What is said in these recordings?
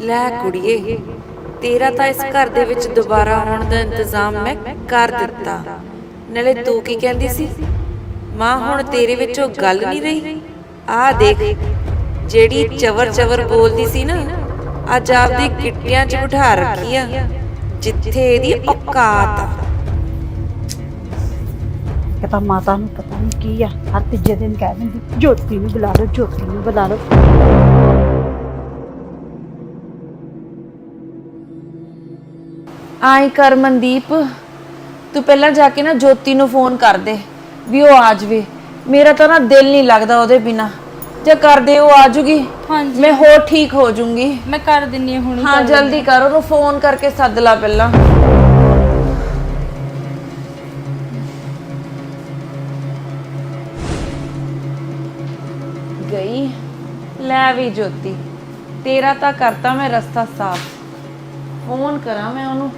ਲੈ ਕੁੜੀਏ, ਤੇਰਾ ਤਾਂ ਇਸ ਘਰ ਦੇ ਵਿੱਚ ਦੁਬਾਰਾ ਆਉਣ ਦਾ ਇੰਤਜ਼ਾਮ ਮੈਂ ਕਰ ਦਿੱਤਾ। ਨਾਲੇ ਤੂੰ ਕੀ ਕਹਿੰਦੀ ਸੀ? ਮਾਂ, ਹੁਣ ਤੇਰੇ ਵਿੱਚੋਂ ਗੱਲ ਨਹੀਂ ਰਹੀ? ਆਹ ਦੇਖ, ਜਿਹੜੀ ਚਵਰ ਚਵਰ ਬੋਲਦੀ ਸੀ ਨਾ, ਅੱਜ ਆਪਦੀ ਕਿੱਟਿਆਂ 'ਚ ਬਿਠਾ ਰੱਖੀ ਆ, ਜਿੱਥੇ ਇਹਦੀ ਔਕਾਤ ਆ। ਕਿ ਤਾਂ ਮਾਤਾ ਨੂੰ ਪਤਾ ਨਹੀਂ ਕੀ ਆ। ਹਰ ਤੀਜੇ ਦਿਨ ਕਹਿ ਦਿੰਦੀ ਜੋਤੀ ਨੂੰ ਬੁਲਾ ਲਓ ਜੋਤੀ ਨੂੰ ਬੁਲਾ ਲਓ। ਆਈ ਕਰ ਮਨਦੀਪ ਤੂੰ ਪਹਿਲਾਂ ਜਾ ਕੇ ਨਾ ਜੋਤੀ ਨੂੰ ਫੋਨ ਕਰ ਦੇ ਵੀ ਉਹ ਆ ਜਾਵੇ। ਮੇਰਾ ਤਾਂ ਨਾ ਦਿਲ ਨਹੀਂ ਲੱਗਦਾ ਉਹਦੇ ਬਿਨਾ। ਜੇ ਕਰ ਦੇ ਉਹ ਆ ਜੂਗੀ ਹਾਂਜੀ। ਮੈਂ ਹੋਰ ਠੀਕ ਹੋ ਜਾਊਂਗੀ ਮੈਂ ਕਰ ਦਿੰਨੀ ਹਾਂ ਹੁਣੀ ਹਾਂ ਜਲਦੀ ਕਰ ਉਹਨੂੰ ਫੋਨ ਕਰਕੇ ਸੱਦ ਲਾ ਪਹਿਲਾਂ। ਲੈ ਵੀ ਜੋਤੀ, ਤੇਰਾ ਤਾਂ ਕਰਤਾ ਮੈਂ ਰਸਤਾ ਸਾਫ਼। ਫੋਨ ਕਰਾਂ ਮੈਂ ਉਹਨੂੰ।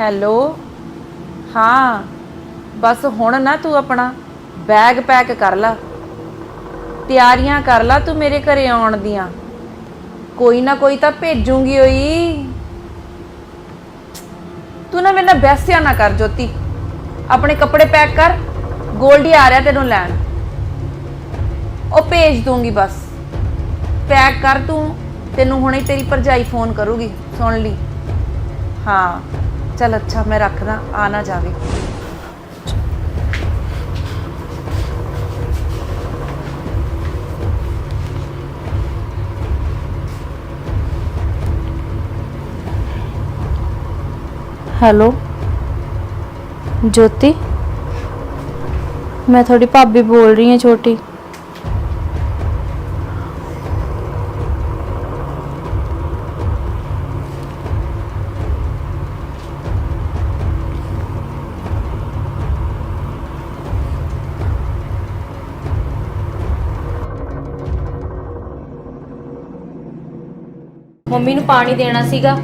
ਹੈਲੋ? ਹਾਂ, ਬਸ ਹੁਣ ਨਾ ਤੂੰ ਆਪਣਾ ਬੈਗ ਪੈਕ ਕਰ ਲੈ। ਤਿਆਰੀਆਂ ਕਰ ਲੈ ਤੂੰ ਮੇਰੇ ਘਰੇ ਆਉਣ ਦੀਆਂ। ਕੋਈ ਨਾ ਕੋਈ ਤਾਂ ਭੇਜੂਗੀ ਓਈ। ਤੂੰ ਨਾ ਮੇਰੇ ਨਾਲ ਬੈਸਿਆ ਨਾ ਕਰ ਜੋਤੀ। ਆਪਣੇ ਕੱਪੜੇ ਪੈਕ ਕਰ, ਗੋਲਡੀ ਆ ਰਿਹਾ ਤੈਨੂੰ ਲੈਣ। ਉਹ ਭੇਜ ਦੂੰਗੀ ਬਸ। ਪੈਕ ਕਰ ਤੂੰ, ਤੈਨੂੰ ਹੁਣੇ ਤੇਰੀ ਭਰਜਾਈ ਫੋਨ ਕਰੂਗੀ, ਸੁਣ ਲਈ। ਹਾਂ, ਚਲ ਅੱਛਾ, ਮੈਂ ਰੱਖਦਾ, ਆ ਨਾ ਜਾਵੇ। ਹੈਲੋ। ਜੋਤੀ ਮੈਂ ਤੁਹਾਡੀ ਭਾਬੀ ਬੋਲ ਰਹੀ ਹਾਂ ਛੋਟੀ। ਮੰਮੀ ਨੂੰ ਪਾਣੀ ਦੇਣਾ ਸੀਗਾ।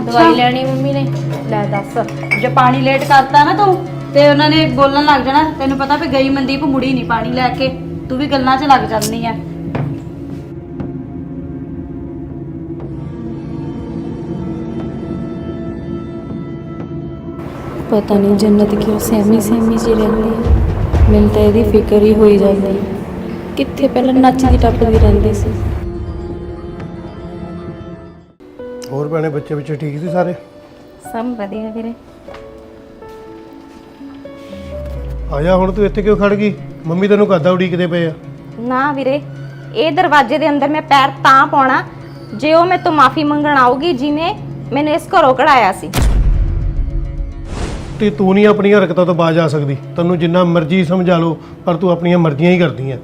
ਦਵਾਈ ਲੈਣੀ ਮੰਮੀ ਨੇ। ਲੈ ਦੱਸ। ਜੇ ਪਾਣੀ ਲੇਟ ਕਰਤਾ ਨਾ ਤੂੰ ਤੇ ਉਹਨਾਂ ਨੇ ਬੋਲਣ ਲੱਗ ਜਾਣਾ ਤੈਨੂੰ ਪਤਾ ਵੀ ਗਈ ਮਨਦੀਪ ਮੁੜੀ ਨਹੀਂ ਪਾਣੀ ਲੈ ਕੇ। ਤੂੰ ਵੀ ਗੱਲਾਂ 'ਚ ਲੱਗ ਜਾਂਦੀ ਆ ਪਤਾ ਨਹੀਂ ਜੰਨਤ ਕਿਉਂ ਸਹਿਮੀ ਸਹਿਮੀ ਜੀ ਰਹਿੰਦੀ ਹੈ ਮੈਨੂੰ ਤਾਂ ਇਹਦੀ ਫਿਕਰ ਹੀ ਹੋਈ ਜਾਂਦੀ ਹੈ ਕਿੱਥੇ ਪਹਿਲਾਂ ਨੱਚਦੀ ਟੱਪਦੀ ਰਹਿੰਦੀ ਸੀ। ਹੋਰ ਭੈਣੇ ਬੱਚੇ ਬੱਚੇ ਠੀਕ ਸੀ ਸਾਰੇ? ਸਭ ਵਧੀਆ ਵੀਰੇ। ਆ ਜਾ ਹੁਣ ਤੂੰ ਇੱਥੇ ਕਿਉਂ ਖੜ ਗਈ? ਮੰਮੀ ਤੈਨੂੰ ਕਾਦਾ ਉਡੀਕਦੇ ਪਏ ਆ? ਨਾ ਵੀਰੇ ਇਹ ਦਰਵਾਜ਼ੇ ਦੇ ਅੰਦਰ ਮੈਂ ਪੈਰ ਤਾਂ ਪਾਉਣਾ ਜੇ ਉਹ ਮੇਰੇ ਤੋਂ ਮਾਫੀ ਮੰਗਣ ਆਊਗੀ ਜਿਹਨੇ ਮੈਨੂੰ ਇਸ ਘਰੋਂ ਕਢਾਇਆ ਸੀ। ਤੇ ਤੂੰ ਨਹੀਂ ਆਪਣੀਆਂ ਹਰਕਤਾਂ ਤੋਂ ਬਾਜ ਆ ਸਕਦੀ। ਤੈਨੂੰ ਜਿੰਨਾ ਮਰਜ਼ੀ ਸਮਝਾ ਲਓ ਪਰ ਤੂੰ ਆਪਣੀਆਂ ਮਰਜ਼ੀਆਂ ਹੀ ਕਰਦੀ ਆ।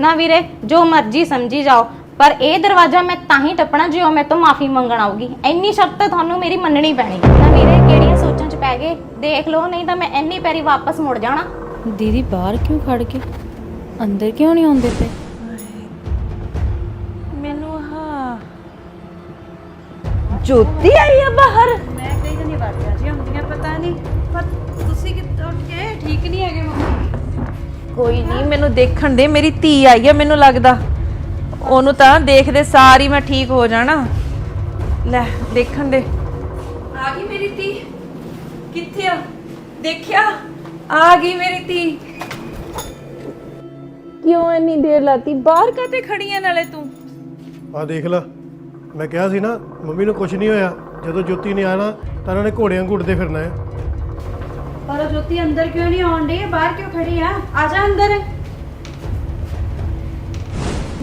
ਨਾ ਵੀਰੇ ਜੋ ਮਰਜ਼ੀ ਸਮਝੀ ਜਾਓ ਪਰ ਇਹ ਦਰਵਾਜ਼ਾ ਮੈਂ ਤਾਂ ਹੀ ਟੱਪਣਾ ਜੇ ਉਹ ਮੇਰੇ ਤੋਂ ਮਾਫੀ ਮੰਗਣ ਆਊਗੀ। ਇੰਨੀ ਸ਼ਰਤ ਤਾਂ ਤੁਹਾਨੂੰ ਮੇਰੀ ਮੰਨਣੀ ਪੈਣੀ। ਨਾ ਵੀਰੇ ਕਿਹੜੀਆਂ ਸੋਚਾਂ 'ਚ ਪੈ ਗਏ? ਦੇਖ ਲਓ ਨਹੀਂ ਤਾਂ ਮੈਂ ਇੰਨੀ ਪੈਰੀ ਵਾਪਸ ਮੁੜ ਜਾਣਾ। ਦੀਦੀ ਬਾਹਰ ਕਿਉਂ ਖੜ ਕੇ ਅੰਦਰ ਕਿਉਂ ਨਹੀਂ ਆਉਂਦੇ ਪਏ? ਮੈਨੂੰ ਹਾਂ ਜੋਤੀ ਆਈ ਆ ਬਾਹਰ। ਮੈਂ ਕਈ ਦਿਨੀ ਵਾਜਾਂ ਜੀ ਹੁੰਦੀਆਂ ਪਤਾ ਨਹੀਂ। ਪਰ ਤੁਸੀਂ ਕਿੱਥੇ ਉੱਠ ਕੇ? ਠੀਕ ਨਹੀਂ ਹੈਗੇ ਮੰਮੀ। ਕੋਈ ਨਹੀਂ ਮੈਨੂੰ ਦੇਖਣ ਦੇ ਮੇਰੀ ਧੀ ਆਈ ਆ ਮੈਨੂੰ ਲੱਗਦਾ। ਉਹਨੂੰ ਤਾਂ ਦੇਖਦੇ ਸਾਰ ਹੀ ਮੈਂ ਠੀਕ ਹੋ ਜਾਣਾ। ਲੈ ਦੇਖਣ ਦੇ। ਆ ਗਈ ਮੇਰੀ ਧੀ। ਕਿੱਥੇ ਆ? ਦੇਖਿਆ? ਆ ਗਈ ਮੇਰੀ ਧੀ। ਕਿਉਂ ਇੰਨੀ ਦੇਰ ਲਾਤੀ? ਬਾਹਰ ਕਾਤੇ ਖੜੀ ਆ ਨਾਲੇ ਤੂੰ? ਆ ਦੇਖ ਲੈ। ਮੈਂ ਕਿਹਾ ਸੀ ਨਾ ਮੰਮੀ ਨੂੰ ਕੁਝ ਨਹੀਂ ਹੋਇਆ। ਜਦੋਂ ਜੋਤੀ ਨੇ ਆਣਾ ਤਾਂ ਇਹਨਾਂ ਨੇ ਘੋੜਿਆਂ ਘੁੱਟਦੇ ਫਿਰਨਾ ਹੈ ਪਰ ਉਹ ਜੋਤੀ ਅੰਦਰ ਕਿਉਂ ਨਹੀਂ ਆਉਣ ਡਈ? ਬਾਹਰ ਕਿਉਂ ਖੜੀ ਆ ਆ ਜਾ ਅੰਦਰ।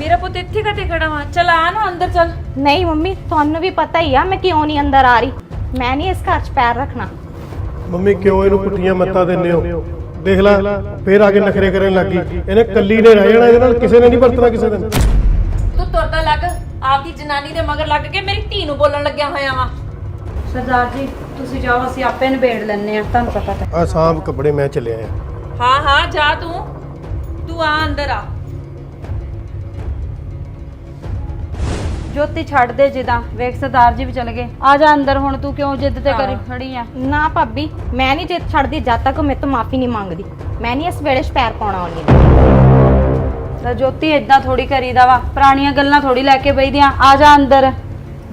ਮੇਰਾ ਪੁੱਤ ਇੱਥੇ ਕਾਤੇ ਖੜਾ ਵਾ। ਚਲ ਆ ਨਾ ਅੰਦਰ ਚੱਲ। ਨਹੀਂ ਮੰਮੀ ਤੁਹਾਨੂੰ ਵੀ ਪਤਾ ਹੀ ਆ ਮੈਂ ਕਿਉਂ ਨਹੀਂ ਅੰਦਰ ਆ ਰਹੀ। ਮੈਂ ਨਹੀਂ ਇਸ ਘਰ 'ਚ ਪੈਰ ਰੱਖਣਾ। ਮੰਮੀ ਕਿਉਂ ਇਹਨੂੰ ਪੁੱਠੀਆਂ ਮੱਤਾਂ ਦਿੰਦੇ ਹੋ? ਦੇਖ ਲੈ ਫੇਰ ਆ ਕੇ ਨਖਰੇ ਕਰਨ ਲੱਗੀ ਇਹਨੇ ਕੱਲੀ ਨੇ ਰਹਿ ਜਾਣਾ ਇਹਦੇ ਨਾਲ ਕਿਸੇ ਨੇ ਨਹੀਂ ਵਰਤਣਾ ਕਿਸੇ ਦਿਨ। ਤੂੰ ਤੁਰਦਾ ਲੱਗ ਆਪਦੀ ਜਨਾਨੀ ਦੇ ਮਗਰ ਲੱਗ ਕੇ ਮੇਰੀ ਧੀ ਨੂੰ ਬੋਲਣ ਲੱਗਿਆ ਹੋਇਆ ਵਾ। ਸਰਦਾਰ ਜੀ ਤੁਸੀਂ ਜਾਓ ਅਸੀਂ ਆਪੇ ਨਿਬੇੜ ਲੈਣੇ ਆ ਤੁਹਾਨੂੰ ਪਤਾ ਤਾਂ ਆ ਸਾਂਭ ਕੱਪੜੇ ਮੈਂ ਚੱਲਿਆ ਆ ਹਾਂ ਹਾਂ ਜਾ ਤੂੰ। ਤੂੰ ਆ ਅੰਦਰ ਆ। ਜੋਤੀ ਛੱਡ ਦੇ ਜਿੱਦਾਂ। ਵੇਖ ਸਰਦਾਰ ਜੀ ਵੀ ਚਲੇ ਗਏ। ਆ ਜਾ ਅੰਦਰ ਹੁਣ ਤੂੰ ਕਿਉਂ ਜਿੱਦ ਤੇ ਕਰੀ ਖੜੀ ਆ? ਨਾ ਭਾਬੀ ਮੈਂ ਨਹੀਂ ਜਿੱਦ ਛੱਡਦੀ ਜਦ ਤੱਕ ਮੇਰੇ ਤੋਂ ਮਾਫੀ ਨਹੀਂ ਮੰਗਦੀ। ਮੈਂ ਨਹੀਂ ਇਸ ਵੇਲੇ ਪੈਰ ਪਾਉਣਾ ਉਹਨੇ ਤਾਂ ਜੋਤੀ ਇਦਾਂ ਥੋੜੀ ਕਰੀਦਾ ਵਾ। ਪੁਰਾਣੀਆਂ ਗੱਲਾਂ ਥੋੜੀ ਲੈ ਕੇ ਬਈਦੀਆਂ ਆ ਜਾ ਅੰਦਰ।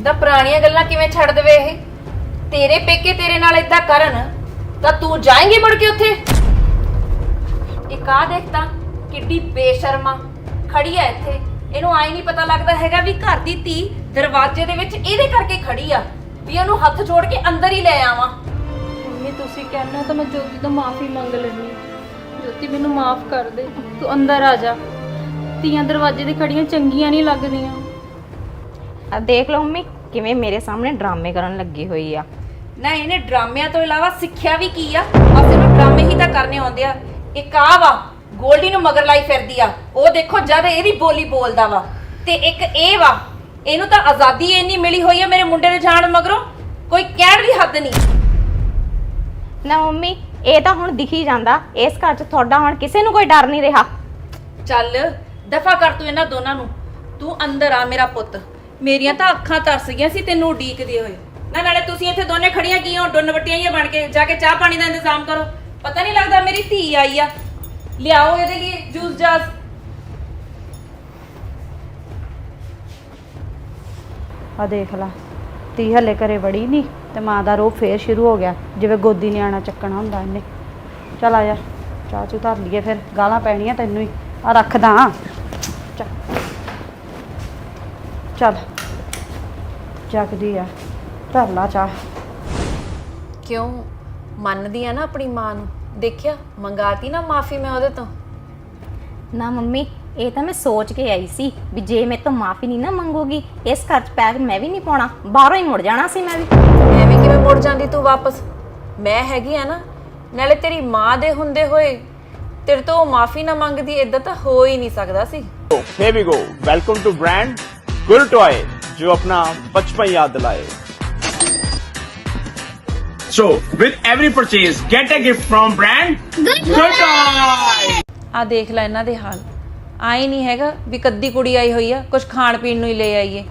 ਦਾ ਪੁਰਾਣੀਆਂ ਗੱਲਾਂ ਕਿਵੇਂ ਛੱਡ ਦੇਵੇ ਇਹ? ਤੇਰੇ ਪੇਕੇ ਤੇਰੇ ਨਾਲ ਇਦਾਂ ਕਰਨ ਤਾਂ ਤੂੰ ਜਾਏਂਗੀ ਮੁੜ ਕੇ ਉੱਥੇ? ਇੱਕ ਆ ਦੇਖ ਤਾਂ ਕਿੱਡੀ ਬੇਸ਼ਰਮਾ। ਖੜੀ ਐ ਇੱਥੇ। ਇਹਨੂੰ ਆਈ ਨਹੀਂ ਪਤਾ ਲੱਗਦਾ ਹੈਗਾ ਵੀ ਘਰ ਦੀ ਧੀ ਦਰਵਾਜ਼ੇ ਦੇ ਵਿੱਚ ਇਹਦੇ ਕਰਕੇ ਖੜੀ ਆ ਵੀ ਉਹਨੂੰ ਹੱਥ ਜੋੜ ਕੇ ਅੰਦਰ ਹੀ ਲੈ ਆਵਾਂ। ਮੰਮੀ ਤੁਸੀਂ ਕਹਿਣਾ ਤਾਂ ਮੈਂ ਜੋਤੀ ਤੋਂ ਮਾਫੀ ਮੰਗ ਲੈਣੀ ਜੋਤੀ ਮੈਨੂੰ ਮਾਫ ਕਰ ਦੇ ਤੂੰ ਅੰਦਰ ਆ ਜਾ। ਧੀਆਂ ਦਰਵਾਜ਼ੇ ਦੇ ਖੜੀਆਂ ਚੰਗੀਆਂ ਨਹੀਂ ਲੱਗਦੀਆਂ। ਆ ਦੇਖ ਲਓ ਮੰਮੀ ਕਿਵੇਂ ਮੇਰੇ ਸਾਹਮਣੇ ਡਰਾਮੇ ਕਰਨ ਲੱਗੀ ਹੋਈ ਆ। ਨਾ ਇਹਨੇ ਡਰਾਮਿਆਂ ਤੋਂ ਇਲਾਵਾ ਸਿੱਖਿਆ ਵੀ ਕੀ ਆ? ਬਸ ਇਹਨੂੰ ਡਰਾਮੇ ਹੀ ਤਾਂ ਕਰਨੇ ਆਉਂਦੇ ਆ। ਇੱਕ ਆ ਵਾ ਗੋਲਡੀ ਨੂੰ ਮਗਰ ਲਾਈ ਫਿਰਦੀ ਆ। ਉਹ ਦੇਖੋ ਜਦ ਇਹਦੀ ਬੋਲੀ ਬੋਲਦਾ ਵਾ। ਤੇ ਇੱਕ ਇਹ ਵਾ ਇਹਨੂੰ ਤਾਂ ਆਜ਼ਾਦੀ ਇੰਨੀ ਮਿਲੀ ਹੋਈ ਆ ਮੇਰੇ ਮੁੰਡੇ ਦੇ ਜਾਣ ਮਗਰੋਂ। ਕੋਈ ਕਹਿਣ ਦੀ ਹੱਦ ਨਹੀਂ। ਨਾ ਮੰਮੀ ਇਹ ਤਾਂ ਹੁਣ ਦਿਖੀ ਜਾਂਦਾ। ਇਸ ਘਰ 'ਚ ਤੁਹਾਡਾ ਹੁਣ ਕਿਸੇ ਨੂੰ ਕੋਈ ਡਰ ਨਹੀਂ ਰਿਹਾ। ਚੱਲ ਦਫਾ ਕਰ ਤੂੰ ਇਹਨਾਂ ਦੋਨਾਂ ਨੂੰ। ਤੂੰ ਅੰਦਰ ਆ ਮੇਰਾ ਪੁੱਤ। ਮੇਰੀਆਂ ਤਾਂ ਅੱਖਾਂ ਤਰਸ ਗਈਆਂ ਸੀ ਤੈਨੂੰ ਉਡੀਕਦੇ ਹੋਏ। ਨਾ ਨਾਲੇ ਤੁਸੀਂ ਇੱਥੇ ਦੋਨੇ ਖੜੀਆਂ ਕੀ ਹੋ? ਡੁੰਨ ਵੱਟੀਆਂ ਹੀ ਬਣ ਕੇ। ਜਾ ਕੇ ਚਾਹ ਪਾਣੀ ਦਾ ਇੰਤਜ਼ਾਮ ਕਰੋ। ਪਤਾ ਨਹੀਂ ਲੱਗਦਾ ਮੇਰੀ ਧੀ ਆਈ ਆ। ਲਿਆਓ ਇਹਦੇ ਲਈ ਜੂਸ ਜਾਸ। ਆ ਦੇਖ ਲਾ ਤੀ ਹਲੇ ਘਰੇ ਵੜੀ ਨਹੀਂ ਤੇ ਮਾਂ ਦਾ ਰੋਹ ਫੇਰ ਸ਼ੁਰੂ ਹੋ ਗਿਆ ਜਿਵੇਂ ਗੋਦੀ ਨਿਆਣਾ ਚੱਕਣਾ ਹੁੰਦਾ ਇਹਨੇ। ਚਲ ਆ ਜਾ ਚਾਹ ਚੂ ਧਰ ਲਈਏ ਫਿਰ ਗਾਲਾਂ ਪੈਣੀਆਂ ਤੈਨੂੰ ਹੀ। ਆ ਰੱਖਦਾ ਚੱਲ। ਚੱਲ। ਜਗਦੀ ਆ। ਧਰ ਲਾ ਚਾਹ। ਕਿਉਂ? ਮੰਨਦੀ ਆ ਨਾ ਆਪਣੀ ਮਾਂ ਨੂੰ। ਦੇਖਿਆ ਮੰਗਾਤੀ ਨਾ ਮਾਫੀ ਮੈਂ ਉਹਦੇ ਤੋਂ ਨਾ ਮੰਮੀ ਇਹ ਤਾਂ ਮੈਂ ਸੋਚ ਕੇ ਆਈ ਸੀ ਵੀ ਜੇ ਮੇਰੇ ਤੋਂ ਮਾਫੀ ਨਹੀਂ ਨਾ ਮੰਗੋਗੀ ਇਸ ਘਰ 'ਚ ਪੈਰ ਮੈਂ ਵੀ ਨਹੀਂ ਪਾਉਣਾ ਬਾਹਰੋਂ ਹੀ ਮੁੜ ਜਾਣਾ ਸੀ ਮੈਂ ਵੀ ਐਵੇਂ ਕਿਵੇਂ ਮੁੜ ਜਾਂਦੀ ਤੂੰ ਵਾਪਸ ਮੈਂ ਹੈਗੀ ਆ ਨਾ ਨਾਲੇ ਤੇਰੀ ਮਾਂ ਦੇ ਹੁੰਦੇ ਹੋਏ ਤੇਰੇ ਤੋਂ ਮਾਫੀ ਨਾ ਮੰਗਦੀ ਇਦਾਂ ਤਾਂ ਹੋ ਹੀ ਨਹੀਂ ਸਕਦਾ ਸੀ here we go welcome to brand Gul toy जो अपना बचपन याद दिलाए so with every purchase get a gift from brand good toy ਆ ਦੇਖ ਲੈ ਇਹਨਾਂ ਦੇ ਹਾਲ। ਆਈ ਨਹੀਂ ਹੈਗਾ ਵੀ ਕੱਦੀ ਕੁੜੀ ਆਈ ਹੋਈ ਆ ਕੁਝ ਖਾਣ ਪੀਣ ਨੂੰ ਹੀ ਲੈ ਆਈਏ।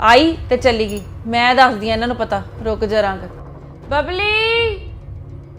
ਆਈ ਤੇ ਚੱਲੀ ਗਈ। ਮੈਂ ਦੱਸਦੀ ਆ ਇਹਨਾਂ ਨੂੰ ਪਤਾ। ਰੁਕ ਜਾ ਰੰਗ। ਬਬਲੀ!